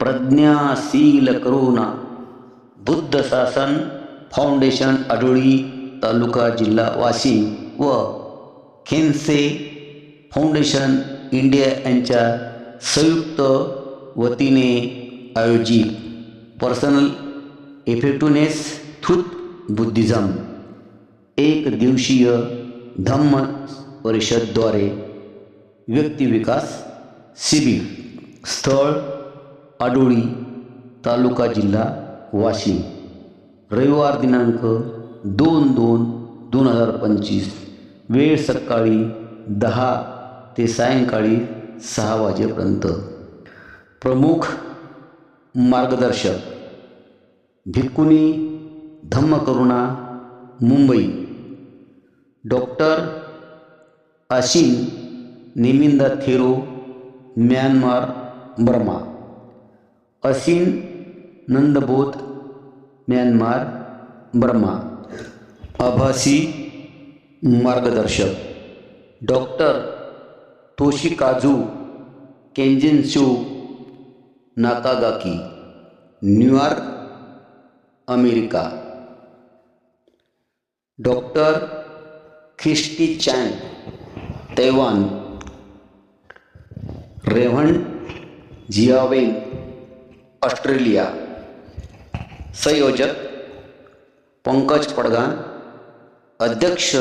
प्रज्ञाशील करुणा. बुद्ध शासन फाउंडेशन आडोळी तालुका जिल्हा वाशिम व खेनसे फाउंडेशन इंडिया यांच्या संयुक्त वतीने आयोजित पर्सनल इफेक्टिव्हनेस थ्रूथ बुद्धिझम एक दिवसीय धम्म परिषदद्वारे व्यक्तिविकास शिबिर स्थळ आडोळी तालुका जिल्हा वाशिम. रविवार दिनांक दोन दोन दोन हजार पंचवीस वेळ सकाळी दहा ते सायंकाळी सहा वाजेपर्यंत. प्रमुख मार्गदर्शक भिक्कुनी धम्मकरुणा Mumbai. Doctor Ashin Niminda Thero Myanmar Burma. Ashin Nandabodha Myanmar Burma. आभासी मार्गदर्शक। Doctor Toshi Toshikazu Kenjinshu Nakagaki New York, America. Doctor Christie Chan Taiwan. Reverend Jiaweng Australia. संयोजक पंकज पडगान अध्यक्ष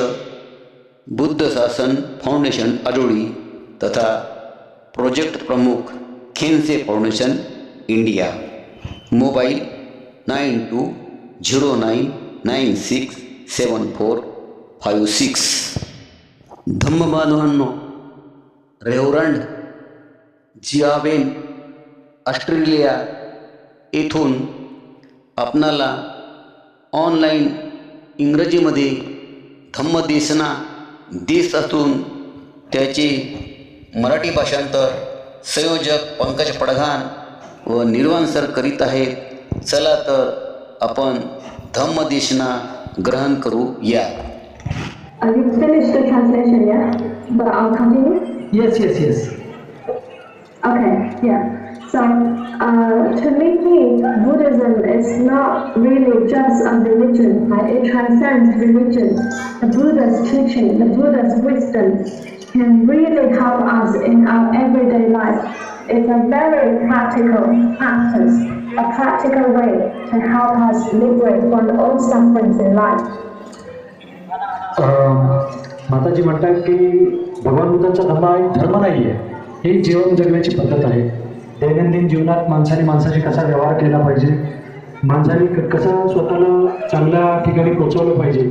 बुद्ध शासन फाउंडेशन आडोळी तथा प्रोजेक्ट प्रमुख खेनसे foundation India. Mobile nine two zero nine nine six seven four five six. धम्म धम्मबांधवांनो reverend Jiaben, Australia येथून आपणाला online इंग्रजीमध्ये धम्मदेशना देश असून त्याचे मराठी भाषांतर संयोजक पंकज पडघान व निर्वाण सर करीत आहेत चला तर आपण धम्मदेशना ग्रहण करू या Uh, you finished the translation, yeah? But I'll continue. Yes, yes, yes. Okay, yeah. So, uh, to me, Buddhism is not really just a religion. Right? It transcends religion. The Buddha's teaching, the Buddha's wisdom can really help us in our everyday life. It's a very practical practice, a practical way to help us liberate from all sufferings in life. अं, माताजी म्हणतात की भगवान बुद्धांचा धर्म हा एक धर्म नाही आहे ही जीवन जगण्याची पद्धत आहे दैनंदिन जीवनात माणसाने माणसाशी कसा व्यवहार केला पाहिजे माणसाने क- कसं स्वतःला चांगल्या ठिकाणी पोहोचवलं पाहिजे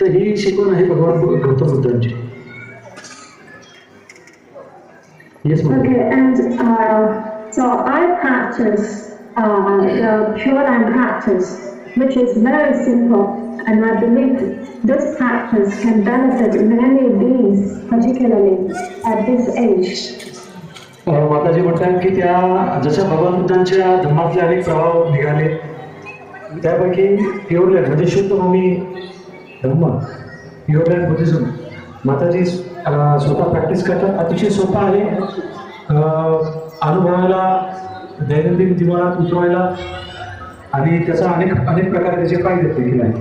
तर ही शिकवण आहे भगवान बु- गौतम बुद्धांची yes madam Okay, and uh, so I practice uh, the Pure Land practice, which is very simple, and I believe this practice can benefit many beings, particularly at this age. माताजी म्हणतात की त्या जशा भगवान बुद्धांच्या धर्मातले अनेक प्रभाव निघाले त्यापैकी प्युअरलँड म्हणजे शुद्ध भूमी धम्म प्युअरलँड बुद्धिझम. माताजी स्वतः प्रॅक्टिस करतात. अतिशय सोपा आहे अनुभवायला दैनंदिन जीवनात उतरवायला आणि त्याचा अनेक अनेक प्रकारे त्याचे फायदे देखील आहेत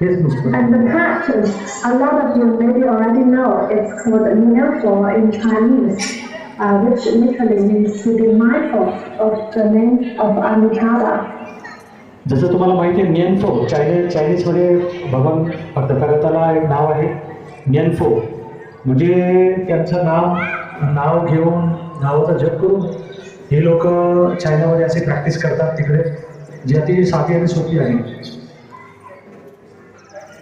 हेच मुस्लिम And the practice, a lot of you maybe already know, it's called Nianfo in Chinese, uh, which literally means to be mindful of the name of Amitabha. जसं तुम्हाला माहिती आहे नियनफो चायनी चायनीजमध्ये भगवान तथागताला एक नाव आहे नियनफो म्हणजे त्यांचं नाव नाव घेऊन नावाचा जप करून हे लोक चायनामध्ये असे प्रॅक्टिस करतात तिकडे जी अति साधी आणि सोपी आहे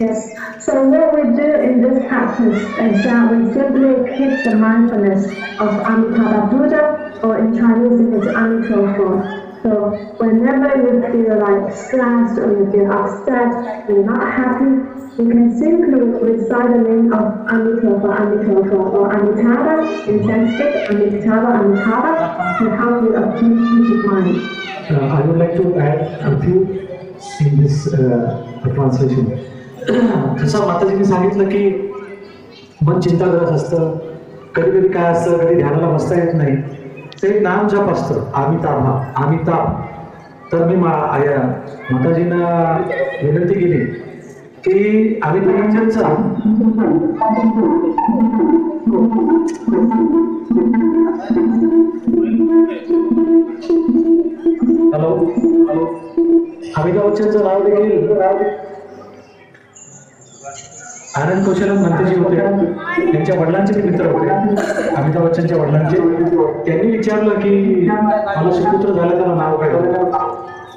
Yes. So what we do in this practice is that we simply keep the mindfulness of Amitabha Buddha, or in Chinese it is Amitabha. So whenever you feel like stressed or you feel upset, you're not happy, you can simply recite the name of Amitabha, Amitabha, or Amitabha in Sanskrit, Amitabha, Amitabha, to help you achieve peace of mind. Uh, I would like to add a few in this uh, translation. जसं माताजींनी सांगितलं की मन चिंताग्रस्त असतं. कधी कधी काय असतं कधी ध्यानाला बसता येत नाही. ते एक नाम जप असतं. आमिताभ आमिताभ. तर मी मा आया माताजींना विनंती केली की अमिताभ हॅलो हॅलो अमिताभ बच्चनचं नाव देखील आनंद कौशल मंत्रीजी होते. त्यांच्या वडिलांचे ते मित्र होते. अमिताभ बच्चनच्या वडिलांचे. त्यांनी विचारलं की मला सुपुत्र झालं त्याला नाव काय?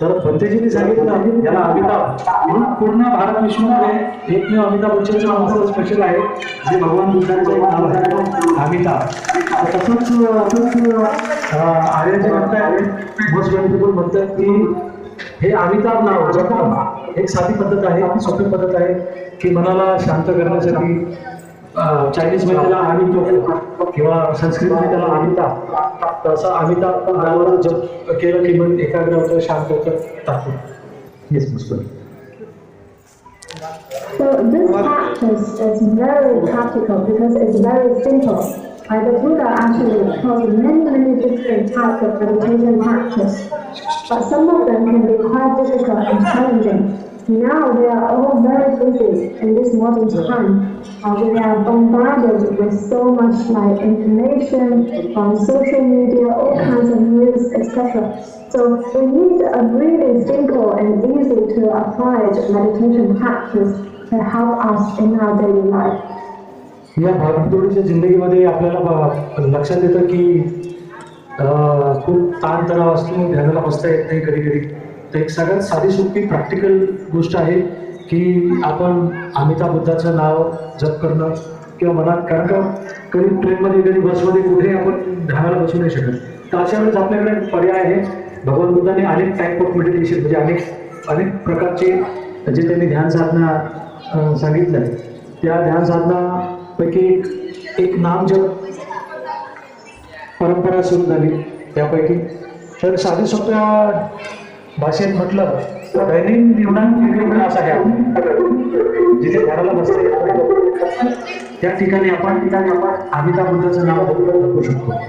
तर पंतजींनी सांगितलं याला अमिताभ. म्हणून पूर्ण भारत विश्वामध्ये एकमेव अमिताभ बच्चनचं नाव असं स्पेशल आहे. जे भगवान बुद्धांचं एक नाव आहे. अमिताभ. तसंच तसंच असंच आर्यचे म्हणतात मोस्ट वेल्युएबल म्हणतात की हे अमिताभ नाव जपण एक साधी पद्धत आहे सोपी पद्धत आहे. की मनाला शांत करण्यासाठी चायनीज चायनीजमध्ये त्याला अमितो किंवा संस्कृतमध्ये त्याला अमिताभ तसं असं अमिताभ जप केलं की मन एकाग्र होतं शांत होतं टाकतो येस मस्त So this practice is very practical because it's very simple. Uh, the Buddha actually taught many, many different types of meditation practice, but some of them can be quite difficult and challenging. Now we are all very busy in this modern time. Uh, we are bombarded with so much like information on social media, all kinds of news, etc. So we need a really simple and easy to apply meditation practice to help us in our daily life. या भागदौडीच्या जिंदगीमध्ये आपल्याला ब- लक्षात येतं की अं, खूप ताणतणाव असतो ध्यानाला बसता येत नाही कधी कधी तर एक सगळ्यात साधी सोपी प्रॅक्टिकल गोष्ट आहे की आपण अमिता बुद्धाचं नाव जप करणं किंवा मनात कारण का कधी ट्रेनमध्ये कधी बसमध्ये कुठेही आपण ध्यानाला बसू नाही शकत. तर अशा वेळेस आपल्याकडे पर्याय आहे. भगवान बुद्धाने अनेक टाईप ऑफ मेडिटेशन म्हणजे अनेक अनेक प्रकारचे जे त्यांनी ध्यान साधना सांगितलं आहे त्या ध्यान साधनापैकी एक एक नाम जप परंपरा सुरू झाली त्यापैकी. तर साधी सोप्या भाषेत म्हटलं तर दैनंदिन जीवनात वेगवेगळा असा आहे जिथे घराला बसते त्या ठिकाणी आपण ठिकाणी आपण अमिताभ बुद्धाचं नाव जपू शकतो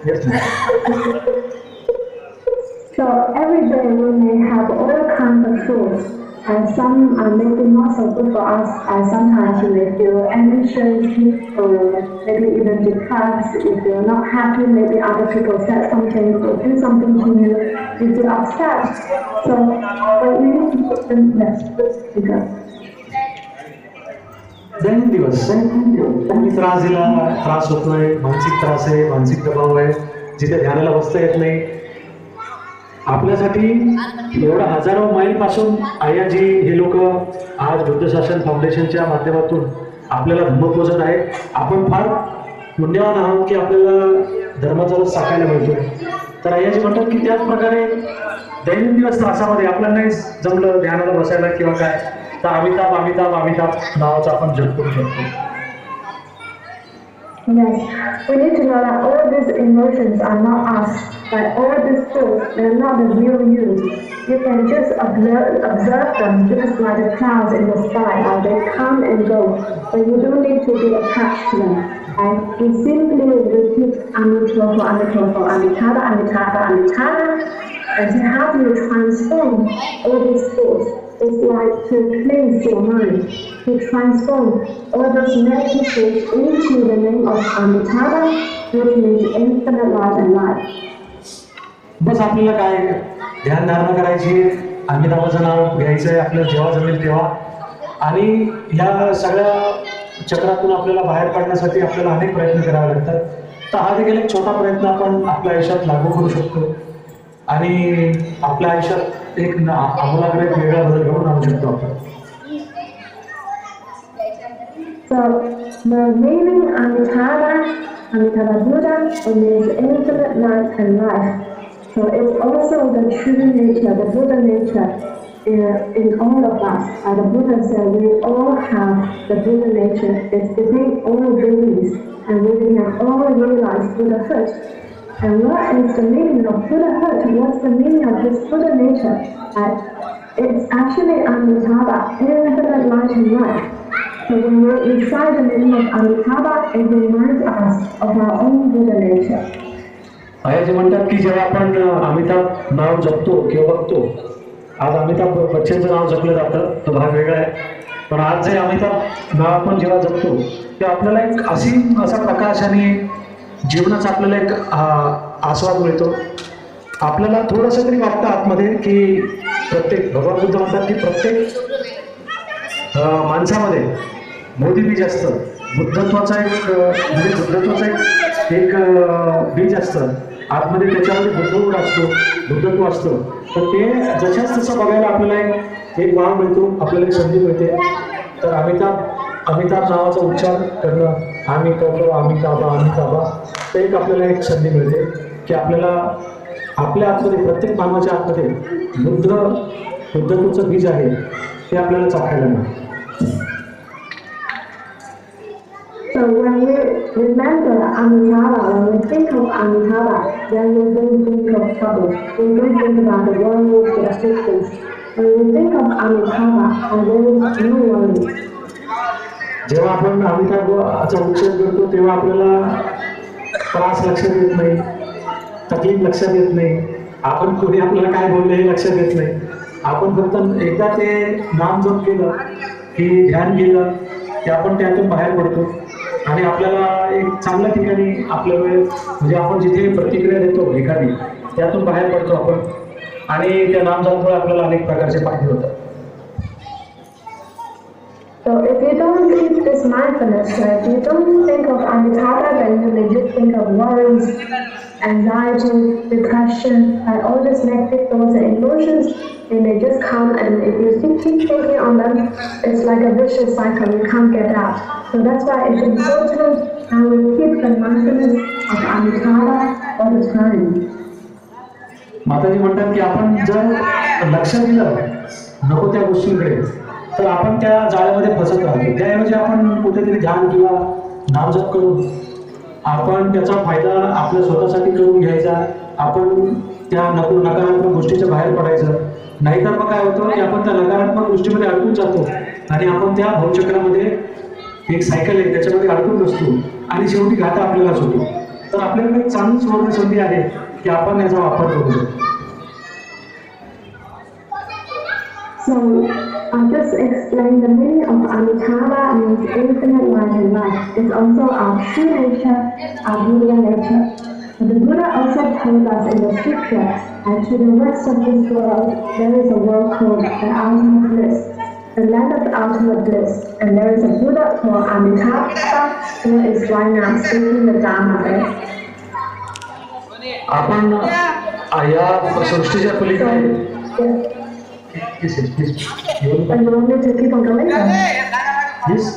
Yes, ma'am. So every day we may have all kinds of thoughts, and some are maybe not so good for us, and sometimes you may feel anxious or maybe even depressed. If you're not happy, maybe other people said something or do something to you, you feel upset. So but you need to put them less because दैनंदिन दिवस कोणी त्रास दिला त्रास होत नाही मानसिक त्रास आहे मानसिक दबाव आहे जिथे ध्यानाला बसता येत नाही आपल्यासाठी एवढा हजारो माईल पासून आयाजी हे लोक आज बुद्ध शासन फाउंडेशनच्या माध्यमातून आपल्याला धर्म पोचत आहे आपण फार पुण्यवान आहोत की आपल्याला धर्माचा रस साकायला मिळतो तर आयाजी म्हणतात की त्याच प्रकारे दैनंदिन दिवस त्रासामध्ये आपल्याला नाही जमलं ध्यानाला बसायला किंवा काय तर अमिताभ अमिताभ अमिताभ नावाचा आपण जप करू शकतो. Yes, we need to know that all these emotions are not us, but all these thoughts, they're not the real you. You can just observe, observe them just like the clouds in the sky, how they come and go, but you don't need to be attached to them. And you simply repeat Amitabha, Amitabha, Amitabha, Amitabha, Amitabha, and to help you transform all these thoughts. It's like to cleanse your mind, to transform all those negative thoughts into the name of Amitabha, which means infinite light and life. बस आपल्याला काय ध्यान धारणा करायची अमिताभाचं नाव घ्यायचं आहे आपल्याला जेव्हा जमेल तेव्हा. आणि या सगळ्या चक्रातून आपल्याला बाहेर काढण्यासाठी आपल्याला अनेक प्रयत्न करावे लागतात. तर हा देखील एक छोटा प्रयत्न आपण आपल्या आयुष्यात लागू करू शकतो. आणि आपल्या आयुष्यात एक आम्हाला एक वेगळा बदल घडून आणू शकतो आपण. So the meaning Amitabha, Amitabha Buddha, means infinite life and life. So it's also the true nature, the Buddha nature in, in all of us. Uh, the Buddha said we all have the Buddha nature. It's within all beings, and we can all realize Buddhahood. And what is the meaning of Buddhahood? What's the meaning of this Buddha nature? Uh, it's actually Amitabha, infinite light and life. So when we recite the name of Amitabha, it reminds us of our own Buddha nature. आयाजी म्हणतात की जेव्हा आपण अमिताभ नाव जपतो किंवा बघतो आज अमिताभ बच्चनचं नाव जपलं जातं तो भाग वेगळा आहे. पण आज जे अमिताभ नाव आपण जेव्हा जपतो ते आपल्याला एक असीम असा प्रकाश आणि जीवनाचा आपल्याला एक आ, आस्वाद मिळतो. आपल्याला थोडंसं तरी वाटतं आतमध्ये की प्रत्येक भगवान बुद्ध म्हणतात की प्रत्येक माणसामध्ये मोदी बीज असतं बुद्धत्वाचा एक म्हणजे बुद्धत्वाचा एक एक बीज असतं आतमध्ये त्याच्यामध्ये बुद्धगुण असतो बुद्धत्व असतं. तर ते जशाच तसं बघायला आपल्याला एक एक भाव मिळतो आपल्याला एक संधी मिळते. तर अमिताभ अमिताभ नावाचा उच्चार करणं आम्ही करतो अमिताभा अमिताभा तर एक आपल्याला एक संधी मिळते. की आपल्याला आपल्या आतमध्ये प्रत्येक मानवाच्या आतमध्ये बुद्ध बुद्धत्वाचं बीज आहे ते आपल्याला चाखायला मिळतं. So when you remember Amitabha, when you think of Amitabha, then you don't think of trouble. You don't think about the worries, the assistance. When you think of Amitabha, and there is no worry. जेव्हा आपण अमिताभाचा उच्चार करतो तेव्हा आपल्याला त्रास लक्षात येत नाही तकलीफ लक्षात येत नाही आपण कोणी आपल्याला काय बोलले हे लक्षात येत नाही आपण फक्त एकदा ते नाम जप केलं की ध्यान केलं की आपण त्यातून बाहेर पडतो आणि आपल्याला एक चांगल्या ठिकाणी आपल्या वेळेस म्हणजे आपण जिथे प्रतिक्रिया देतो एखादी त्यातून बाहेर पडतो आपण आणि त्या नाम आपल्याला अनेक प्रकारचे फायदे होतात So if you don't keep this mindfulness, so if you don't think of Amitabha, then you may just think of worries, anxiety, depression, and all these negative thoughts and emotions. And They just come, and if you keep keep thinking on them, it's like a vicious cycle. You can't get out. So that's why it's important that we keep the mindfulness of Amitabha all the time. माताजी म्हणतात की आपण जर लक्ष दिलं नको त्या गोष्टींकडे तर आपण त्या जाळ्यामध्ये फसत राहतो त्याऐवजी आपण कुठेतरी ध्यान किंवा नामजप करून आपण त्याचा फायदा आपल्या स्वतःसाठी करून घ्यायचा आपण त्या नको नकारात्मक गोष्टीच्या बाहेर पडायचं नाहीतर मग काय होतं की आपण त्या नकारात्मक गोष्टीमध्ये अडकून जातो आणि आपण त्या भवचक्रामध्ये एक सायकल आहे त्याच्यामध्ये अडकून बसतो आणि शेवटी घाटा आपल्यालाच होतो तर आपल्याकडे एक चांगली सुवर्ण संधी आहे की आपण याचा वापर करू शकतो So I just explained the meaning of Amitabha means infinite light and life. It's also our true nature, our Buddha nature. But the Buddha also told us in the scriptures that to the west of this world there is a world called the ultimate bliss, the land of ultimate bliss. And there is a Buddha called Amitabha who is right now speaking the Dharma there. आपण आ- या सृष्टीच्या So, पलीकडे yeah. Yes, yes, please. येऊन and you want me to keep on going? Yes.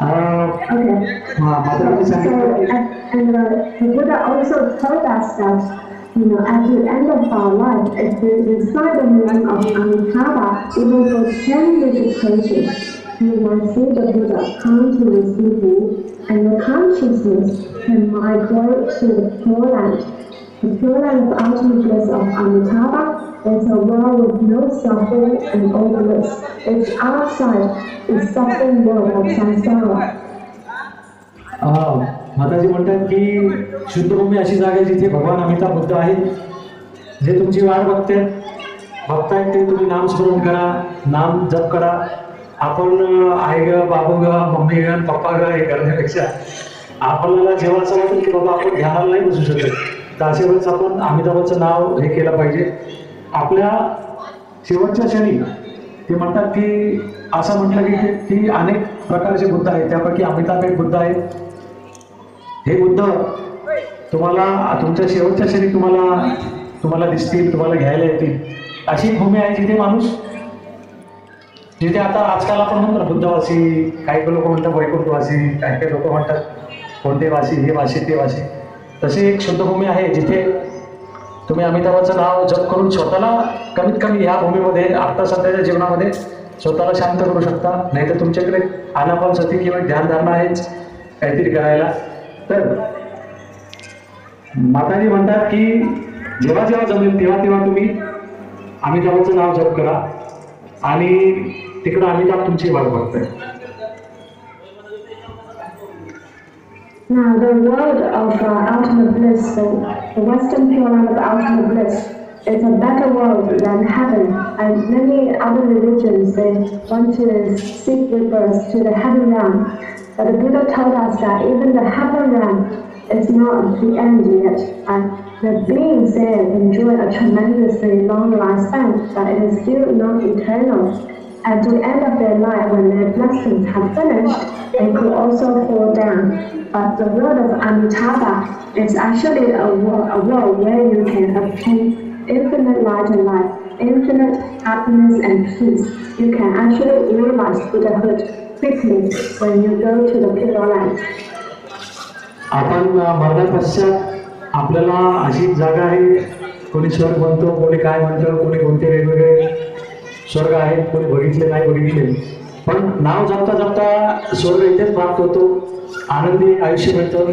Uh, Okay. मा- माताजींनी So, सांगितलं की and, and uh, the Buddha also told us that, you know, at the end of our life, if we recite the name of Amitabha, even for 10 visitations, you will see the Buddha come to receive you, and your consciousness can migrate to the pure land. The pure land of ultimate bliss of Amitabha is a world with no suffering and all bliss. It's outside the suffering world of samsara. माताजी म्हणतात की शुद्धभूमी अशी जागा आहे जिथे भगवान अमिताभ बुद्ध आहेत. जे तुमची वाट बघते बघतायत ते तुम्ही नामस्मरण करा नाम जप करा. आपण आई ग बाबू ग मम्मी ग पप्पा ग हे करण्यापेक्षा आपल्याला जेव्हा असं वाटतं की बाबा आपण ध्यानाला नाही बसू शकत. तर अशा वेळेस आपण अमिताभाचं नाव हे केलं पाहिजे. आपल्या शेवटच्या क्षणी ते म्हणतात की असं म्हटलं की की अनेक प्रकारचे बुद्ध आहेत. त्यापैकी अमिताभ एक बुद्ध आहेत. हे बुद्ध तुम्हाला तुमच्या शेवटच्या क्षणी तुम्हाला तुम्हाला दिसतील तुम्हाला घ्यायला येतील. अशी भूमी आहे जिथे माणूस जिथे आता आजकाल आपण म्हणतो ना बुद्धवासी काही लोक म्हणतात वैकुंठवासी काही काही लोक म्हणतात कोणते वासी हे वासी ते वासी. तशी एक शुद्धभूमी आहे जिथे तुम्ही अमिताभाचं नाव जप करून स्वतःला कमीत कमी ह्या भूमीमध्ये आत्ता सध्याच्या जीवनामध्ये स्वतःला शांत करू शकता. नाही तर तुमच्याकडे आनापान सती किंवा ध्यानधारणा आहेच काहीतरी करायला. तर माताजी म्हणतात की जेव्हा जेव्हा जमेल तेव्हा तेव्हा तुम्ही अमिताभाचं नाव जप करा आणि तिकडं अमिताभ तुमची वाट बघतोय Now, the world of uh, ultimate bliss, the, the Western Pure Land of ultimate bliss, is a better world than heaven. And many other religions, they want to seek rebirth to the heaven realm. But the Buddha told us that even the heaven realm is not the end yet. And the beings there enjoy a tremendously long lifespan, but it is still not eternal. At the end of their life, when their blessings have finished, they could also fall down. But the world of Amitabha is actually a world, a world where you can obtain infinite light and life, infinite happiness and peace. You can actually realize Buddhahood quickly when you go to the आपण मरणापश्चात आपल्याला अशी जागा आहे. कोणी स्वर्ग म्हणतो कोणी काय म्हणतं कोणी कोणते वेगवेगळे स्वर्ग आहेत कोणी बघितले नाही बघितले. पण नाव जपता जपता स्वर्ग इथेच प्राप्त होतो. आनंदी आयुष्य मिळतं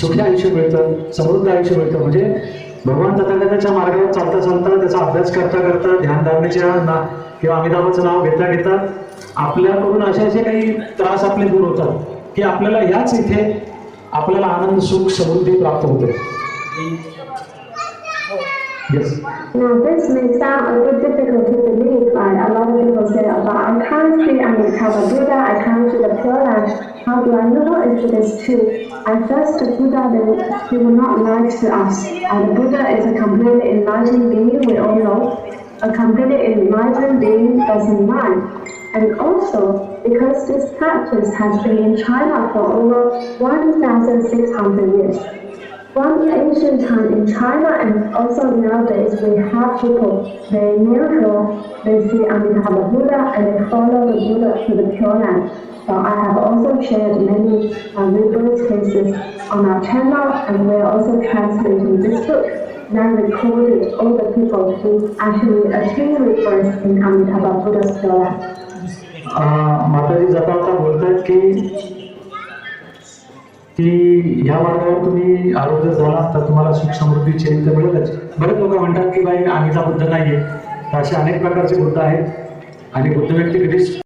सुखी आयुष्य मिळतं समृद्ध आयुष्य मिळतं. म्हणजे भगवान तथागताच्या मार्गावर चालता चालता त्याचा अभ्यास करता करता ध्यानधारणेच्या ना किंवा अमिताभाचं नाव घेता घेता आपल्याकडून असे असे काही त्रास आपले दूर होतात की आपल्याला ह्याच इथे आपल्याला आनंद सुख समृद्धी प्राप्त होते Yes. Now, this may sound a bit difficult to believe, right? A lot of people say, but I can't see Amitabha Buddha, I can't see the Pure Land. How do I know if it is true? At first, the Buddha, they- he will not lie to us. And the Buddha is a completely enlightened being, we all know. A completely enlightened being doesn't lie. And also, because this practice has been in China for over 1,600 years. From the ancient time in China and also nowadays, we have people, they miracle, they see Amitabha Buddha and they follow the Buddha to the Pure Land. So I have also shared many uh, rebirth cases on our channel and we are also translating this book that recorded all the people who actually attained rebirth in Amitabha Buddha's Pure Land. माताजी जाता बोलतात की की या मार्गावर तुम्ही आरोग्य झाला तर तुम्हाला सुख समृद्धी चेंज तर मिळेलच बरेच लोक म्हणतात की बाई आम्हीचा बुद्ध नाहीये. तर असे अनेक प्रकारचे बुद्ध आहेत. आणि बुद्ध व्यक्ती कधीच